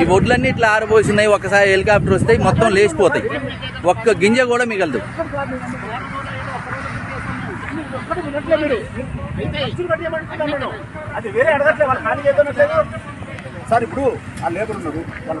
ఈ ఒడ్లన్నీ ఇట్లా ఆరిపోసినాయి ఒకసారి హెలికాప్టర్ వస్తాయి మొత్తం లేచిపోతాయి. ఒక్క గింజ కూడా మిగలదు. సార్ ఇప్పుడు ఆ లేబర్ ఉన్నారు వాళ్ళ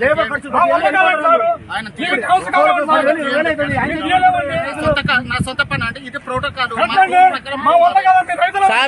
లేబర్- ఖర్చు నా సొంత పని అంటే ఇది ప్రోటోకాల్ ఎట్లండి? మా వల్ల కాదండి రైతుల సార్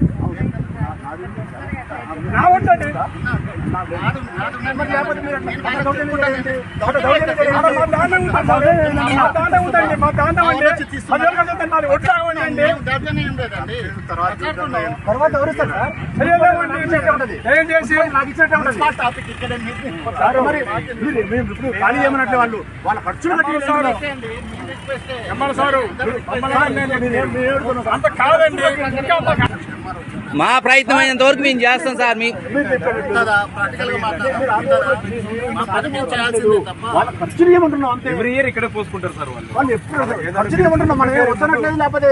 పని నా మా తర్వాత సార్ నాకు మరి ఇప్పుడు ఖాళీ చేయమన్నట్లే వాళ్ళు వాళ్ళ ఖర్చులు కట్టి మా ప్రయత్నం అయినంత వరకు మేము చేస్తాం సార్ మీ ప్రాక్టికల్గా మాట్లాడాలి మా పని మేము చేయాల్సిందే తప్ప వాళ్ళ ఖర్చులు ఏమంటున్నాం అంతే. ఎవ్రీ ఇయర్ ఇక్కడే పోసుకుంటారు సార్ వాళ్ళు. వాళ్ళు ఎప్పుడు ఖర్చులు ఏమంటున్నాం మనం ఏం వద్దనట్లేదు లేకపోతే